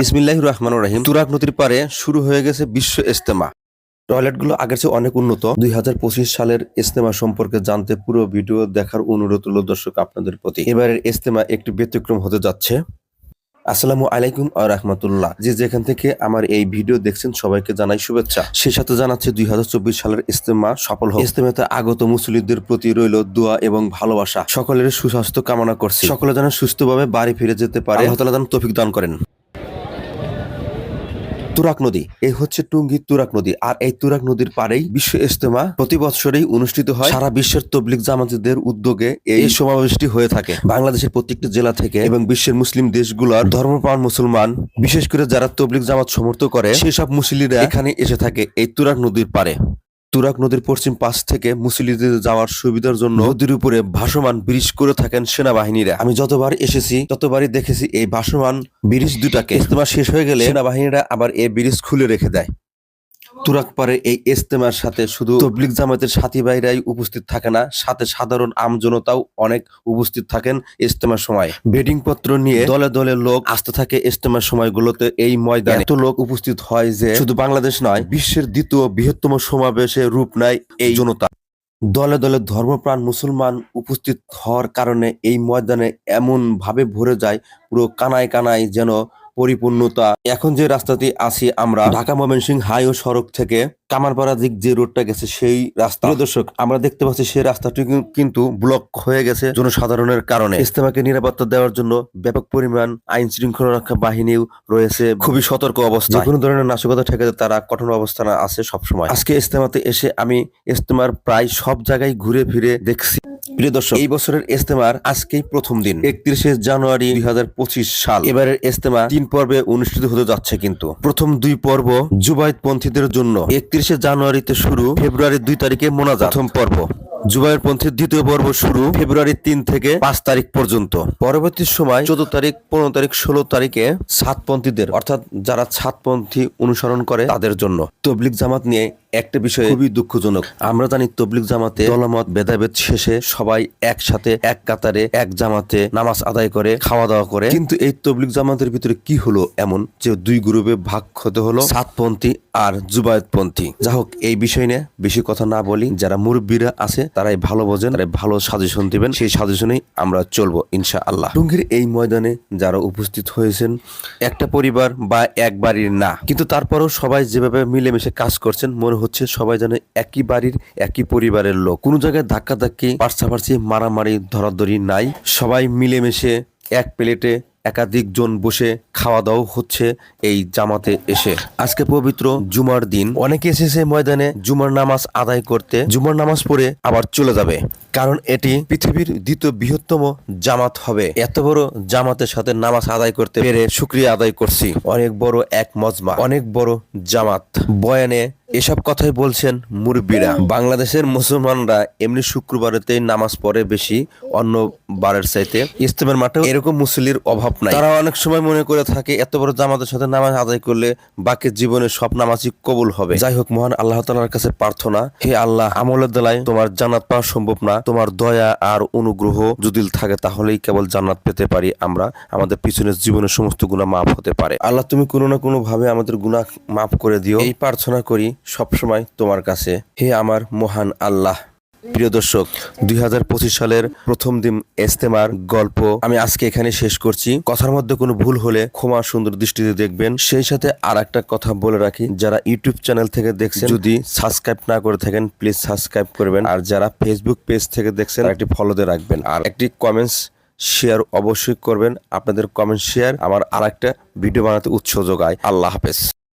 বিসমিল্লাহ রহমান রহিম। তুরাক নদীর পারে শুরু হয়ে গেছে বিশ্ব ইস্তেমা টয়লেটগুলো আগের চেয়ে অনেক উন্নত। দুই সালের ইস্তেমা সম্পর্কে জানতে পুরো ভিডিও দেখার অনুরোধ হলো দর্শক আপনাদের প্রতি। এবারের ইস্তেমা একটি ব্যতিক্রম হতে যাচ্ছে। আসসালামু আলাইকুম আ রহমতুল্লাহ। যে যেখান থেকে আমার এই ভিডিও দেখছেন, সবাইকে জানাই শুভেচ্ছা। সে সাথে জানাচ্ছে দুই হাজার চব্বিশ সালের ইস্তেমা সফল হোক। ইস্তেমাতে আগত মুসলিমদের প্রতি রইল দোয়া এবং ভালোবাসা। সকলের সুস্বাস্থ্য কামনা করছি। সকলে যেন সুস্থভাবে বাড়ি ফিরে যেতে পারে। যেন দান করেন। তুরাক নদী। এই হচ্ছে টুঙ্গির তুরাক নদী। আর এই তুরাক নদীর পারেই বিশ্ব ইজতেমা প্রতি বছরেই অনুষ্ঠিত হয়। সারা বিশ্বের তবলিক জামাতিদের উদ্যোগে এই সমাবেশটি হয়ে থাকে। বাংলাদেশের প্রত্যেকটি জেলা থেকে এবং বিশ্বের মুসলিম দেশগুলোর ধর্মপ্রাণ মুসলমান, বিশেষ করে যারা তবলিক জামাত সমর্থ করে, সেসব মুসলিরা এখানে এসে থাকে এই তুরাক নদীর পারে তুরাক নদীর পশ্চিম পাশ থেকে মুসলিদের যাওয়ার সুবিধার জন্য নদীর উপরে ভাসমান ব্রিজ করে থাকেন সেনাবাহিনীরা। আমি যতবার এসেছি, ততবারই দেখেছি এই ভাসমান ব্রিজ দুটাকে। ইস্তেমা শেষ হয়ে গেলে সেনাবাহিনীরা আবার এই ব্রিজ খুলে রেখে দেয়। তুরাক পারে এই ইস্তেমার সাথে শুধু তবলিক জামাতের সাথী ভাইরাই উপস্থিত থাকে না, সাথে সাধারণ আমজনতাও অনেক উপস্থিত থাকেন ইস্তেমার সময়। বেডিং পত্র নিয়ে দলে দলে লোক আসতে থাকে ইস্তেমার সময়গুলোতে এই ময়দানে। এত লোক উপস্থিত হয় যে শুধু বাংলাদেশ নয়, বিশ্বের দ্বিতীয় বৃহত্তম সমাবেশে রূপ নেয় এই জনতা। দলে দলে ধর্মপ্রাণ মুসলমান উপস্থিত হওয়ার কারণে এই ময়দানে এমন ভাবে ভরে যায়, পুরো কানায় কানায় যেন পরিপূর্ণতা। এখন যে রাস্তাটি আছি আমরা, ঢাকা ময়মনসিংহ হাই ও সড়ক থেকে কামারপাড়া দিক যে রোডটা গেছে সেই রাস্তা। দর্শক, আমরা দেখতে পাচ্ছি সেই রাস্তাটি কিন- কিন্তু ব্লক হয়ে গেছে জনসাধারণের কারণে। ইস্তেমাকে নিরাপত্তা দেওয়ার জন্য ব্যাপক পরিমাণ আইন শৃঙ্খলা রক্ষা বাহিনীও রয়েছে। খুবই সতর্ক অবস্থা কোনো ধরনের নাশকতা ঠেকাতে তারা কঠোর অবস্থানে আছে সবসময়। আজকে ইস্তেমাতে এসে আমি ইস্তেমার প্রায় সব জায়গায় ঘুরে ফিরে দেখছি। প্রিয় দর্শক এই বছরের ইস্তেমার আজকেই প্রথম দিন। একত্রিশে জানুয়ারি দুই সাল। এবারের ইস্তেমা তিন পর্বে অনুষ্ঠিত হতে যাচ্ছে কিন্তু। প্রথম দুই পর্ব জুবাইদ পন্থীদের জন্য। একত্রিশে জানুয়ারিতে শুরু ফেব্রুয়ারির দুই তারিখে মোনাজা প্রথম পর্ব। জুবাইর পন্থীর দ্বিতীয় পর্ব শুরু ফেব্রুয়ারি তিন থেকে পাঁচ তারিখ পর্যন্ত। পরবর্তী সময় চোদ্দ তারিখ পনেরো তারিখ ষোলো তারিখে সাতপন্থীদের অর্থাৎ যারা ছাদপন্থী অনুসরণ করে তাদের জন্য। তবলিক জামাত নিয়ে একটা বিষয় খুবই দুঃখজনক। আমরা জানি তবলিক জামাতে দলমত ভেদাভেদ শেষে সবাই একসাথে এক কাতারে এক জামাতে নামাজ আদায় করে খাওয়া দাওয়া করে। কিন্তু এই তবলিক জামাতের ভিতরে কি হলো এমন যে দুই গ্রুপে ভাগ হতে হলো? সাতপন্থী আর জুবায়তপন্থী। যা হোক এই বিষয় নিয়ে বেশি কথা না বলি। যারা মুরব্বীরা আছে তারাই ভালো বোঝেন তারাই ভালো সাজেশন দিবেন। সেই সাজেশনেই আমরা চলবো ইনশা আল্লাহ টুঙ্গির এই ময়দানে যারা উপস্থিত হয়েছেন একটা পরিবার বা এক বাড়ির না। কিন্তু তারপরেও সবাই যেভাবে মিলেমিশে কাজ করছেন মনে হচ্ছে সবাই জানে একই বাড়ির একই পরিবারের লোক। কোনো জায়গায় ধাক্কা ধাক্কি পার্সাপার্সি মারামারি, ধরাধরি নাই। সবাই মিলেমিশে এক প্লেটে একাধিক জন বসে খাওয়া দাওয়া হচ্ছে এই জামাতে এসে। আজকে পবিত্র জুমার দিন। অনেকে এসেছে ময়দানে জুমার নামাজ আদায় করতে। জুমার নামাজ পড়ে আবার চলে যাবে। কারণ এটি পৃথিবীর দ্বিতীয় বৃহত্তম জামাত হবে। এত বড় জামাতের সাথে নামাজ আদায় করতে পেরে শুক্রিয়া আদায় করছি। অনেক বড় এক মজমা, অনেক বড় জামাত। বয়ানে এসব কথাই বলছেন মুরব্বীরা। বাংলাদেশের মুসলমানরা এমনি শুক্রবারেতেই নামাজ পড়ে বেশি অন্য বারের চাইতে। ইস্তেমের মাঠে এরকম মুসলির অভাব নাই। তারা অনেক সময় মনে করে থাকে, এত বড় জামাতের সাথে নামাজ আদায় করলে বাকি জীবনে সব নামাজই কবুল হবে। যাই হোক, মহান আল্লাহ তালার কাছে প্রার্থনা, হে আল্লাহ, আমলের দেলায় তোমার জান্নাত পাওয়া সম্ভব না। তোমার দয়া আর অনুগ্রহ যদি থাকে, তাহলেই কেবল জান্নাত পেতে পারি আমরা। আমাদের পিছনের জীবনের সমস্ত গুণা মাফ হতে পারে। আল্লাহ, তুমি কোনো না কোনো ভাবে আমাদের গুনাহ মাফ করে দিও। এই প্রার্থনা করি সবসময় তোমার কাছে। হে আমার মহান আল্লাহ। প্রিয় দর্শক, দুই হাজার পঁচিশ সালের প্রথম দিন ইস্তেমার গল্প আমি আজকে এখানে শেষ করছি। কথার মধ্যে কোনো ভুল হলে ক্ষমা সুন্দর দৃষ্টিতে দেখবেন। সেই সাথে আর একটা কথা বলে রাখি, যারা ইউটিউব চ্যানেল থেকে দেখছেন, যদি সাবস্ক্রাইব না করে থাকেন, প্লিজ সাবস্ক্রাইব করবেন। আর যারা ফেসবুক পেজ থেকে দেখছেন, একটি ফলোতে রাখবেন। আর একটি কমেন্টস শেয়ার অবশ্যই করবেন। আপনাদের কমেন্ট শেয়ার আমার আর একটা ভিডিও বানাতে উৎস যোগায় আল্লাহ হাফেজ।